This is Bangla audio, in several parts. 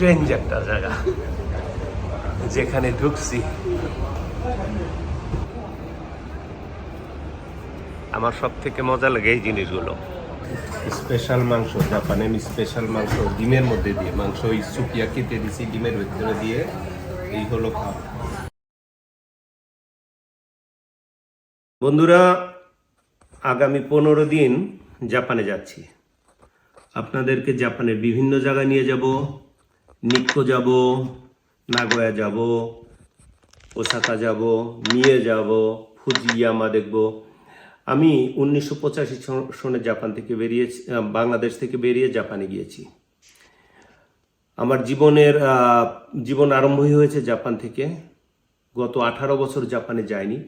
স্ট্রেঞ্জ একটা জায়গা যেখানে ঢুকছি। আমার সব থেকে মজা লাগে এই জিনিসগুলো। স্পেশাল মাংস জাপানের স্পেশাল মাংস ডিমের মধ্যে দিয়ে। মাংস ওই সুপিয়া কেটে দিছি ডিমের ভিতরে দিয়ে। এই হলো খাওয়া বন্ধুরা আগামী পনেরো দিন জাপানে যাচ্ছি। আপনাদেরকে জাপানের বিভিন্ন জায়গায় নিয়ে যাব। নিক্কো যাব, নাগোয়া যাব, ওসাকা যাব, মিয়ে যাব ফুজিয়ামা দেখব। আমি উনিশশো পঁচাশি সনে জাপান থেকে বেরিয়েছি বাংলাদেশ থেকে বেরিয়ে জাপানে গিয়েছি। আমার জীবনের জীবন আরম্ভই হয়েছে জাপান থেকে। গত আঠারো বছর জাপানে যাইনি,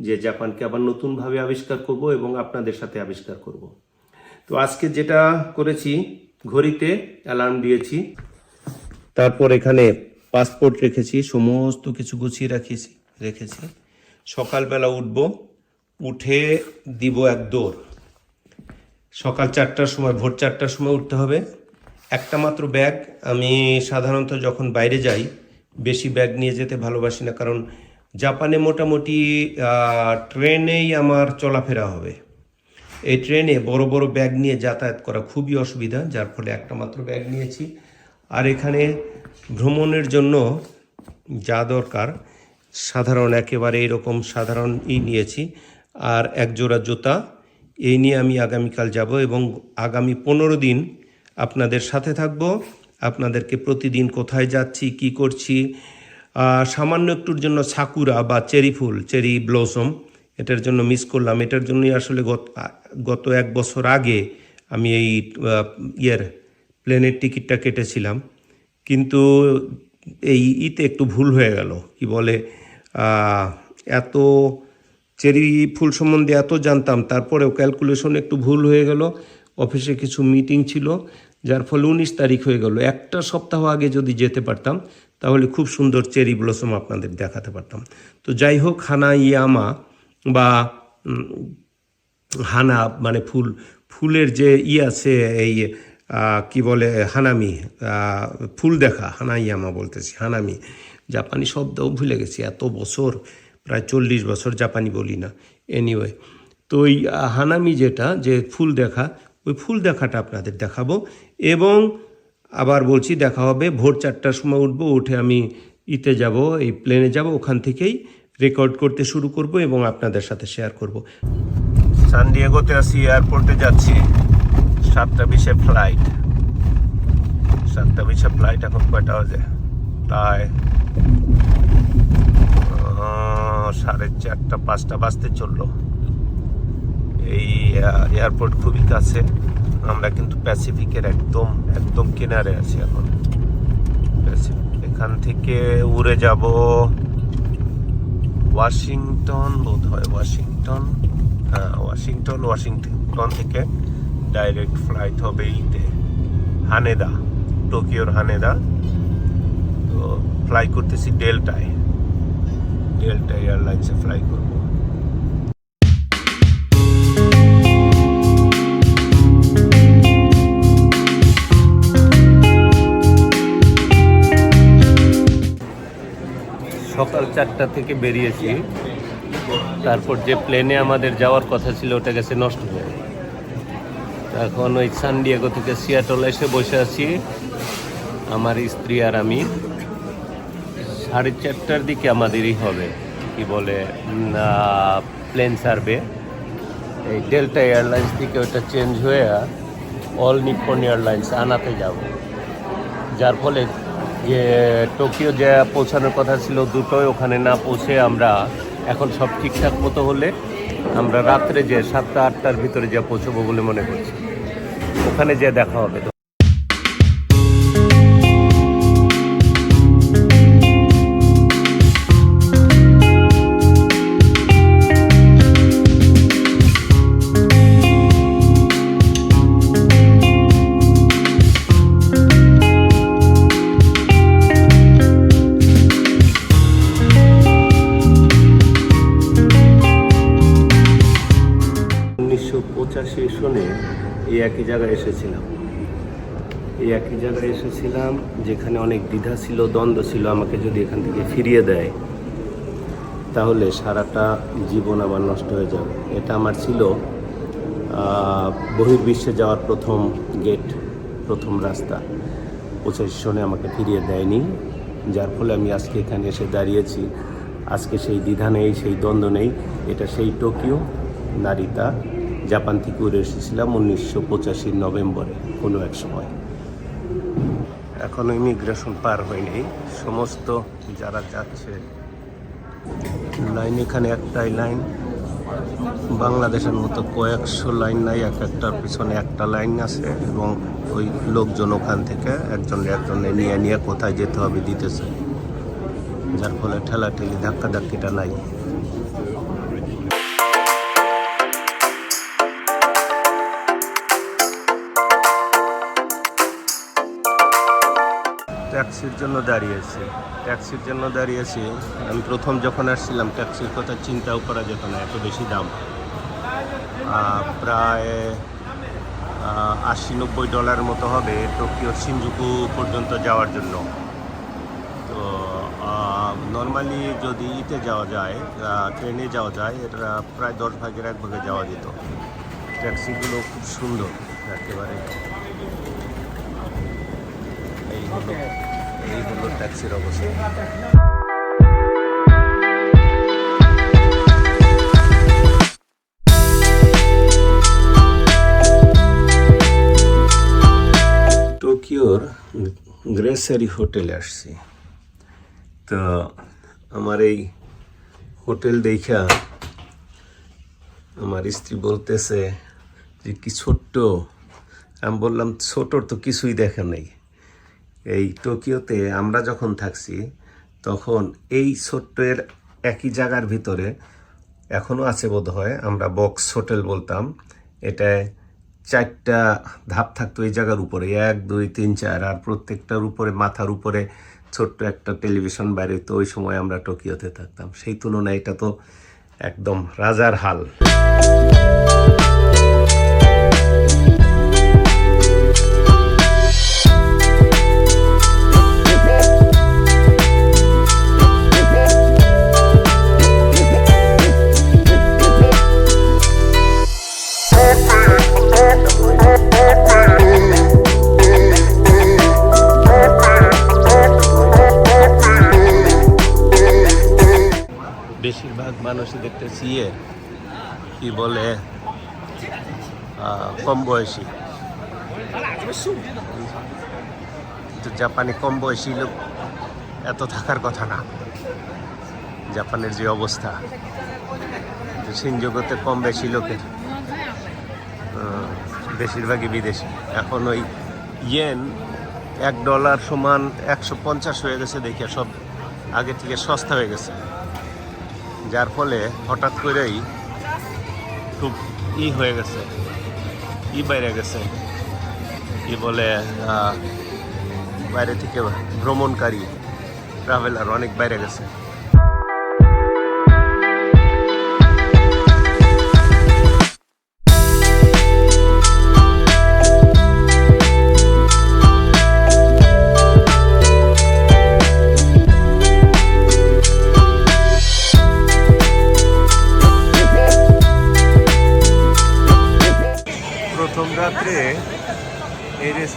যে জাপানকে আবার নতুনভাবে আবিষ্কার করব এবং আপনাদের সাথে আবিষ্কার করব। তো আজকে যেটা করেছি, ঘড়িতে অ্যালার্ম দিয়েছি তারপর এখানে পাসপোর্ট রেখেছি, সমস্ত কিছু গুছিয়ে রাখিয়েছি, রেখেছি। সকালবেলা উঠব, উঠে দিব এক দৌড়। সকাল চারটার সময়, ভোর চারটার সময় উঠতে হবে। একটা মাত্র ব্যাগ, আমি সাধারণত যখন বাইরে যাই, বেশি ব্যাগ নিয়ে যেতে ভালোবাসি না, কারণ জাপানে মোটামুটি ট্রেনেই আমার চলাফেরা হবে। এই ট্রেনে বড় বড় ব্যাগ নিয়ে যাতায়াত করা খুবই অসুবিধা, যার ফলে একটা মাত্র ব্যাগ নিয়েছি। আর এখানে ভ্রমণের জন্য যা দরকার, সাধারণ, একেবারে এরকম সাধারণ ই নিয়েছি। আর এক জোড়া জুতা, এই নিয়ে আমি আগামীকাল যাব এবং আগামী পনেরো দিন আপনাদের সাথে থাকব। আপনাদেরকে প্রতিদিন কোথায় যাচ্ছি, কি করছি সামান্য একটুর জন্য সাকুরা বা চেরি ফুল চেরি ব্লসম এটার জন্য মিস করলাম। এটার জন্যই আসলে গত গত এক বছর আগে আমি এই ইয়ের প্লেনের টিকিটটা কেটেছিলাম। কিন্তু এই ইতে একটু ভুল হয়ে গেল। কি বলে এত চেরি ফুল সম্বন্ধে এত জানতাম, তারপরেও ক্যালকুলেশন একটু ভুল হয়ে গেল। অফিসে কিছু মিটিং ছিল, যার ফলে উনিশ তারিখ হয়ে গেল। একটা সপ্তাহ আগে যদি যেতে পারতাম, তাহলে খুব সুন্দর চেরি ব্লসম আপনাদের দেখাতে পারতাম। তো যাই হোক, হানা ইয়ামা বা হানা মানে ফুল, ফুলের যে ই আছে এই কি বলে, হানামি ফুল দেখা, হানাইয়ামা বলতেছি, হানামি। জাপানি শব্দও ভুলে গেছি, এত বছর, প্রায় চল্লিশ বছর জাপানি বলি না। এনিওয়ে তো ওই হানামি যেটা, যে ফুল দেখা, ওই ফুল দেখাটা আপনাদের দেখাবো এবং আবার বলছি, দেখা হবে, ভোর চারটার সময় উঠবো, উঠে আমি ইতে যাব, এই প্লেনে যাব, ওখান থেকেই রেকর্ড করতে শুরু করব এবং আপনাদের সাথে শেয়ার করব। সান ডিয়েগোতে আসি এয়ারপোর্টে যাচ্ছি। সাতটা বিশে ফ্লাইট সাতটা বিশে ফ্লাইট এখন কয়টা বাজে? আহ, সাড়ে চারটা পাঁচটা বাজতে চলল। এই এয়ারপোর্ট খুবই কাছে। আমরা কিন্তু প্যাসিফিকের একদম একদম কিনারে আছি এখন। এখান থেকে উড়ে যাব ওয়াশিংটন বোধ হয় ওয়াশিংটন হ্যাঁ ওয়াশিংটন ওয়াশিংটন থেকে। ডাইরেক্ট ফ্লাইট হবে ইতে, হানেদা, টোকিওর হানেদা। তো ফ্লাই করতেছি ডেল্টায়। ডেল্টা এয়ারলাইন্সে ফ্লাই করব। সকাল চারটা থেকে বেরিয়েছি। তারপর যে প্লেনে আমাদের যাওয়ার কথা ছিল, ওটা গেছে নষ্ট হয়ে। এখন ওই সান ডিয়েগো থেকে সিয়াটল এসে বসে আছি। আমার স্ত্রী আর আমি। সাড়ে চারটার দিকে আমাদেরই হবে। কি বলে প্লেন সার্ভে এই ডেল্টা এয়ারলাইন্স থেকে ওটা চেঞ্জ হয়ে অল নিপন এয়ারলাইন্স আনাতে যাব। যার ফলে যে টোকিও যে পৌঁছানোর কথা ছিল দুটোই ওখানে না পৌঁছে আমরা এখন সব ঠিকঠাক মতো হলে আমরা রাত্রে যে সাতটা আটটার ভিতরে যা পৌঁছবো বলে মনে করছি। ওখানে যে দেখা হবে। জায়গায় এসেছিলাম, যেখানে অনেক দ্বিধা ছিল, দ্বন্দ্ব ছিল, আমাকে যদি এখান থেকে ফিরিয়ে দেয়, তাহলে সারাটা জীবন আমার নষ্ট হয়ে যাবে। এটা আমার ছিল বহির্বিশ্বে যাওয়ার প্রথম গেট প্রথম রাস্তা। পঁচাশি সনে আমাকে ফিরিয়ে দেয়নি, যার ফলে আমি আজকে এখানে এসে দাঁড়িয়েছি। আজকে সেই দ্বিধা নেই, সেই দ্বন্দ্ব নেই, এটা সেই টোকিও, নারিতা, জাপান থেকে উড়ে এসেছিলাম উনিশশো পঁচাশির নভেম্বরে, কোনো এক সময়। এখনও ইমিগ্রেশন পার হয়নি। সমস্ত যারা যাচ্ছে লাইন এখানে একটাই লাইন বাংলাদেশের মতো কয়েকশো লাইন নাই, এক একটার পিছনে একটা লাইন আছে এবং ওই লোকজন ওখান থেকে একজন একজনে নিয়ে নিয়ে কোথায় যেতে হবে দিতেছে। যার ফলে ঠেলাঠেলি ধাক্কা ধাক্কিটা নাই। ট্যাক্সির জন্য দাঁড়িয়েছি। ট্যাক্সির জন্য দাঁড়িয়েছি। আমি প্রথম যখন আসছিলাম, ট্যাক্সির কথা চিন্তাও করা যেত না, এত বেশি দাম। প্রায় আশি নব্বই ডলার মতো হবে টোকিও সিনজুকু পর্যন্ত যাওয়ার জন্য। তো নর্মালি যদি ইতে যাওয়া যায় ট্রেনে যাওয়া যায়, এটা প্রায় দশ ভাগের এক ভাগে যাওয়া যেত। ট্যাক্সিগুলো খুব সুন্দর, একেবারে। এই হলো এই হলো ট্যাক্সির অবস্থা। টোকিওর গ্রেসারি হোটেলে আসছি। তো আমার এই হোটেল দেখা আমার স্ত্রী বলতেছে যে, কি ছোট্ট? আমি বললাম, ছোটর তো কিছুই দেখা নেই। এই টোকিওতে আমরা যখন থাকছি, তখন এই ছোট্টের একই জায়গার ভিতরে এখনও আছে বোধ হয় আমরা বক্স হোটেল বলতাম। এটায় চারটা ধাপ থাকতো এই জায়গার উপরে, এক, দুই, তিন, চার, আর প্রত্যেকটার উপরে, মাথার উপরে ছোট্ট একটা টেলিভিশন বাইরে, তো ওই সময় আমরা টোকিওতে থাকতাম। সেই তুলনায় এটা তো একদম রাজার হাল। মানুষই দেখতেছি ইয়ে কি বলে কম বয়সী। কিন্তু জাপানে কম বয়সী লোক এত থাকার কথা না। জাপানের যে অবস্থা সিন জগতে কম বেশি লোকের বেশিরভাগই বিদেশি। এখন ওই ইয়েন এক ডলার সমান একশো পঞ্চাশ হয়ে গেছে দেখে সব আগে থেকে সস্তা হয়ে গেছে। যার ফলে হঠাৎ করেই খুব ই হয়ে গেছে। ই বাইরে গেছে। কি বলে বাইরে থেকে ভ্রমণকারী ট্রাভেলার অনেক বাইরে গেছে।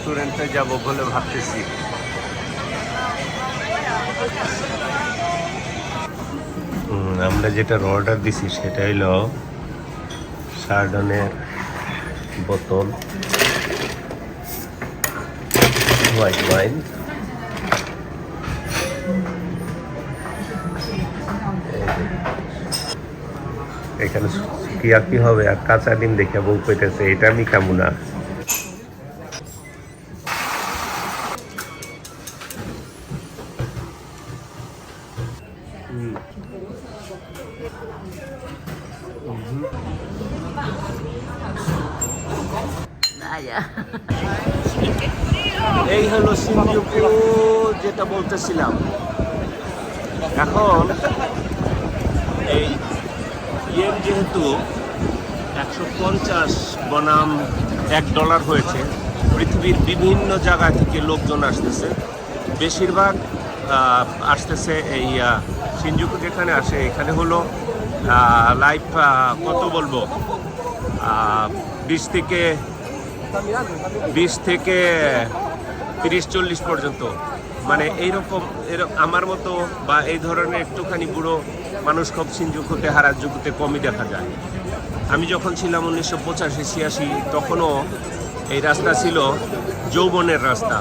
রেস্টুরেন্টে যাব বলে ভাবতেছি। আমরা যেটার অর্ডার দিছি সেটা হলো সার্ডনের বোতল হোয়াইট ওয়াইন এখানে কি আর কি হবে? আর কাঁচা ডিম দেখে বউ পেতেছে এটা আমি খাব না। এই হলো সিনজুকু যেটা বলতেছিলাম। এখন এই ইয়েন যেহেতু একশো পঞ্চাশ বনাম এক ডলার হয়েছে পৃথিবীর বিভিন্ন জায়গা থেকে লোকজন আসতেছে। বেশিরভাগ আসতেছে এই আহ, সিনজুকু যেখানে আসে এখানে হলো লাইফ কত বলব? বিশ থেকে বিশ থেকে তিরিশ, চল্লিশ পর্যন্ত। মানে এইরকম আমার মতো বা এই ধরনের একটুখানি বুড়ো মানুষ খুব সিনজুকুতে হারাজুকুতে কমই দেখা যায়। আমি যখন ছিলাম উনিশশো পঁচাশি, ছিয়াশি, তখনও এই রাস্তা ছিল যৌবনের রাস্তা।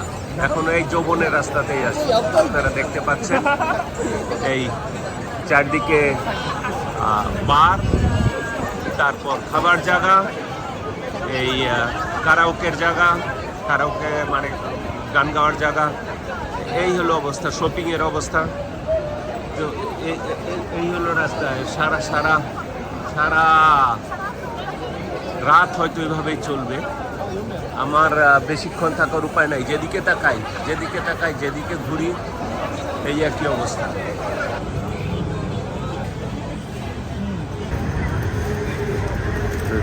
এখনও এই যৌবনের রাস্তাতেই আছে। আপনারা দেখতে পাচ্ছেন এই চারদিকে বার তারপর খাবার জায়গা এই আহ, কারাওকের জায়গা কারাওকে মানে গান গাওয়ার জায়গা এই হলো অবস্থা শপিংয়ের অবস্থা। তো এই হলো রাস্তা সারা সারা সারা রাত হয়তো এভাবেই চলবে। আমার বেশিক্ষণ থাকার উপায় নাই যেদিকে তাকাই যেদিকে তাকাই যেদিকে ঘুরি এই একই অবস্থা।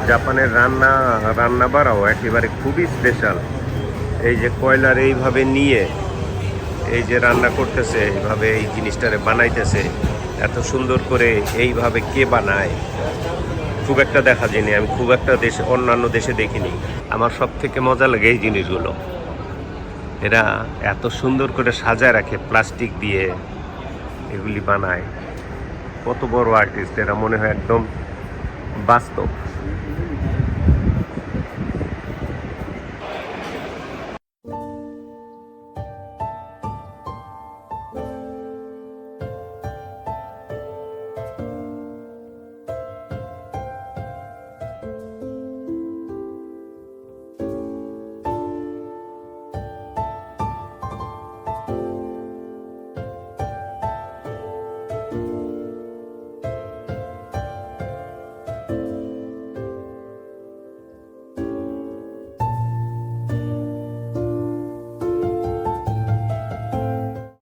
জাপানের রান্না রান্না বাড়াও একেবারে খুবই স্পেশাল এই যে কয়লার এইভাবে নিয়ে এই যে রান্না করতেছে, এইভাবে এই জিনিসটারে বানাইতেছে, এত সুন্দর করে এইভাবে কে বানায়? খুব একটা দেখা যায়নি, আমি খুব একটা দেশে, অন্যান্য দেশে দেখিনি। আমার সব থেকে মজা লাগে এই জিনিসগুলো। এরা এত সুন্দর করে সাজায় রাখে, প্লাস্টিক দিয়ে এগুলি বানায়। কত বড় আর্টিস্ট এরা মনে হয় একদম বাস্তব।